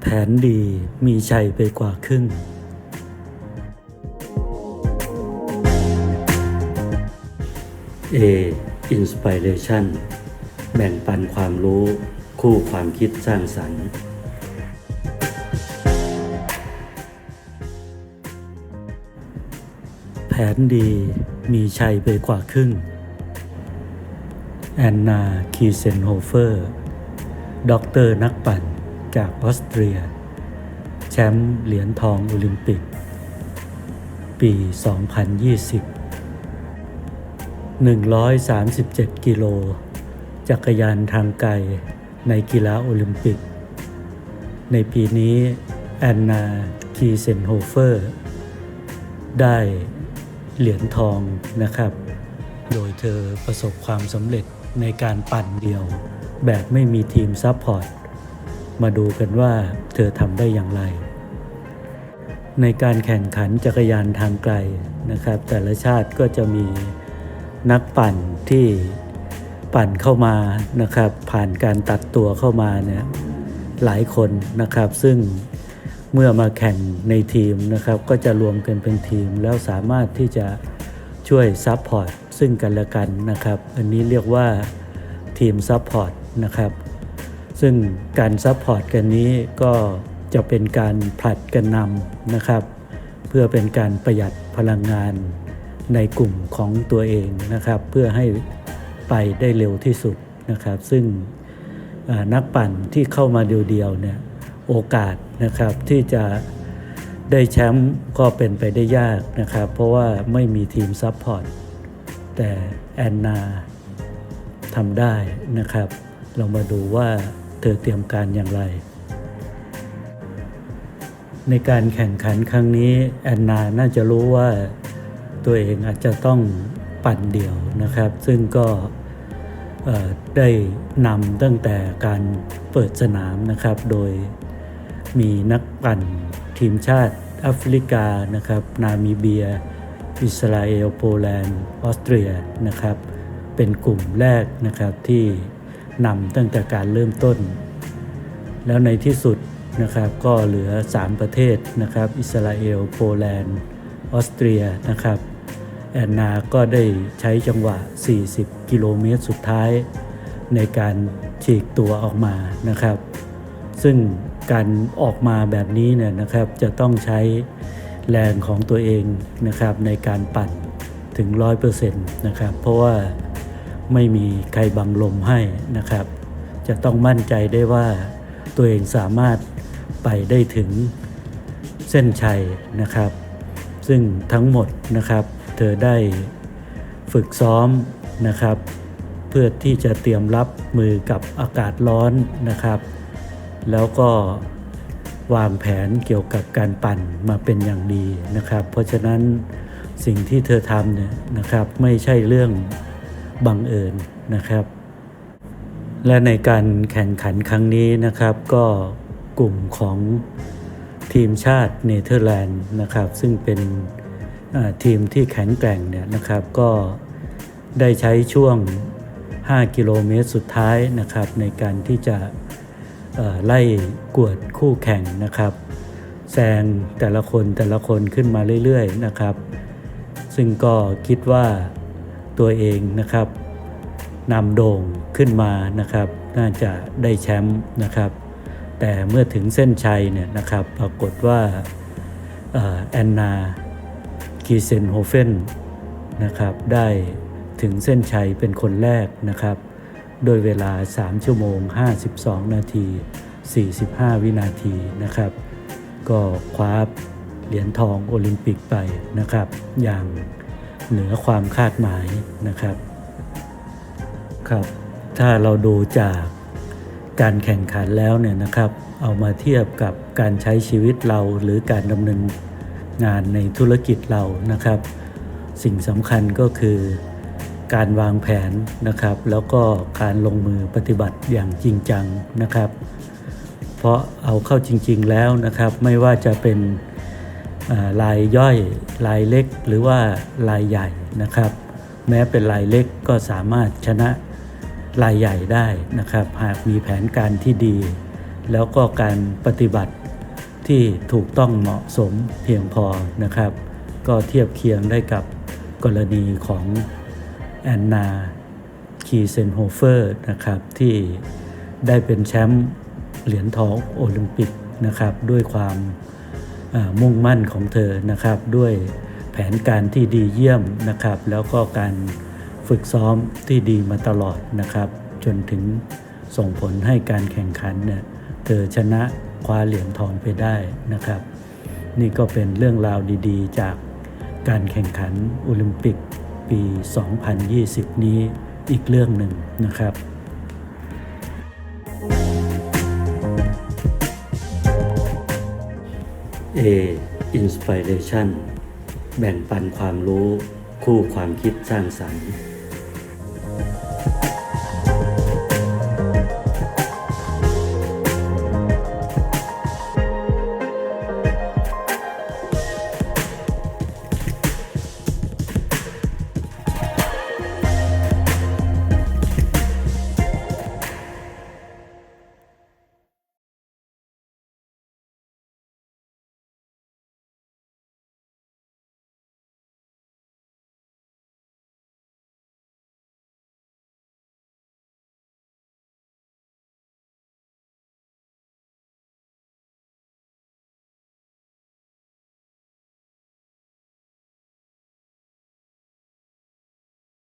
แผนดีมีชัยไปกว่าครึ่ง A Inspiration แบ่งปันความรู้คู่ความคิดสร้างสรรค์ แผนดีมีชัยไปกว่าครึ่ง แอนนา คีเซนโฮเฟอร์ ด็อกเตอร์นักปั่น จากออสเตรีย แชมป์เหรียญทองโอลิมปิก ปี 2020 137 กิโล จักรยานทางไกลในกีฬาโอลิมปิก ในปีนี้แอนนาคีเซนโฮเฟอร์ ได้เหรียญทองนะครับ โดยเธอประสบความสำเร็จในการปั่นเดียว แบบไม่มีทีมซัพพอร์ต มาดูกันว่าเธอทำได้อย่างไร ในการแข่งขันจักรยานทางไกลนะครับ แต่ละชาติก็จะมีนักปั่นที่ปั่นเข้ามานะครับ ผ่านการตัดตัวเข้ามาเนี่ยหลายคนนะครับ ซึ่งเมื่อมาแข่งในทีมนะครับ ก็จะรวมกันเป็นทีมแล้วสามารถที่จะช่วยซัพพอร์ตซึ่งกันและกันนะครับ อันนี้เรียกว่าทีมซัพพอร์ตนะครับ ซึ่งการซัพพอร์ตกันนี้ก็จะเป็นการผลัดกันนำนะครับ เพื่อเป็นการประหยัดพลังงานในกลุ่มของตัวเองนะครับ เพื่อให้ไปได้เร็วที่สุดนะครับ ซึ่งนักปั่นที่เข้ามาเดียวๆเนี่ยโอกาสนะครับที่จะได้แชมป์ก็เป็นไปได้ยากนะครับ เพราะว่าไม่มีทีมซัพพอร์ตแต่แอนนาทำได้นะครับ เรามาดูว่า เธอเตรียมการอย่างไร ในการแข่งขันครั้งนี้แอนนาน่าจะรู้ว่าตัวเองอาจจะต้องปั่นเดี่ยวนะครับ ซึ่งก็ได้นำตั้งแต่การเปิดสนามนะครับ โดยมีนักปั่นทีมชาติแอฟริกานะครับ นามิเบีย อิสราเอล โปแลนด์ ออสเตรียนะครับ เป็นกลุ่มแรกนะครับที่ นำตั้งแต่การเริ่มต้น แล้วในที่สุดนะครับก็เหลือ 3 ประเทศนะครับอิสราเอล โปแลนด์ ออสเตรียนะครับแอนนาก็ได้ใช้จังหวะ 40 กิโลเมตรสุดท้าย ในการฉีกตัวออกมานะครับ ซึ่งการออกมาแบบนี้เนี่ยนะครับจะต้องใช้แรงของตัวเองนะครับในการปั่นถึง 100%นะครับเพราะว่า ไม่มีใครบังลมให้นะครับ จะต้องมั่นใจได้ว่าตัวเองสามารถไปได้ถึงเส้นชัยนะครับ ซึ่งทั้งหมดนะครับ เธอได้ฝึกซ้อมนะครับ เพื่อที่จะเตรียมรับมือกับอากาศร้อนนะครับ แล้วก็วางแผนเกี่ยวกับการปั่นมาเป็นอย่างดีนะครับ เพราะฉะนั้นสิ่งที่เธอทำเนี่ยนะครับไม่ใช่เรื่อง บังเอิญนะครับ และในการแข่งขันครั้งนี้นะครับ ก็กลุ่มของทีมชาติเนเธอร์แลนด์นะครับ ซึ่งเป็นทีมที่แข็งแกร่งเนี่ยนะครับก็ได้ใช้ช่วง 5 กิโลเมตรสุดท้ายนะครับ ในการที่จะไล่กวดคู่แข่งนะครับแซงแต่ละคนแต่ละคนขึ้นมาเรื่อยๆนะครับ ซึ่งก็คิดว่า ตัวเองนะครับนำโด่งขึ้นมานะครับ น่าจะได้แชมป์นะครับ แต่เมื่อถึงเส้นชัยเนี่ยนะครับ ปรากฏว่าแอนนากีเซนโฮเฟนนะครับ ได้ถึงเส้นชัยเป็นคนแรกนะครับ โดยเวลา 3 ชั่วโมง 52 นาที 45 วินาทีนะครับ ก็คว้าเหรียญทองโอลิมปิกไปนะครับ อย่าง เหนือความคาดหมายนะครับครับ ถ้าเราดูจากการแข่งขันแล้วเนี่ยนะครับ เอามาเทียบกับการใช้ชีวิตเราหรือการดำเนินงานในธุรกิจเรานะครับ สิ่งสำคัญก็คือการวางแผนนะครับ แล้วก็การลงมือปฏิบัติอย่างจริงจังนะครับ เพราะเอาเข้าจริง ๆแล้วนะครับ ไม่ว่าจะเป็น อ่ายย่อยรายเล็กหรือว่าลายใหญ่นะครับ แม้เป็นรายเล็กก็สามารถชนะรายใหญ่ได้นะครับ หากมีแผนการที่ดี แล้วก็การปฏิบัติที่ถูกต้องเหมาะสมเพียงพอนะครับ ก็เทียบเคียงได้กับกรณีของแอนนาคีเซนโฮเฟอร์นะครับที่ได้เป็นแชมป์เหรียญทองโอลิมปิกนะครับด้วยความ มุ่งมั่นของเธอนะครับด้วยแผนการที่ดีเยี่ยมนะครับ แล้วก็การฝึกซ้อมที่ดีมาตลอดนะครับ จนถึงส่งผลให้การแข่งขันเนี่ยเธอชนะคว้าเหรียญทองไปได้นะครับ นี่ก็เป็นเรื่องราวดีๆ จากการแข่งขันโอลิมปิกปี 2020 นี้อีกเรื่องหนึ่งนะครับ A Inspiration แบ่งปันความรู้คู่ความคิดสร้างสรรค์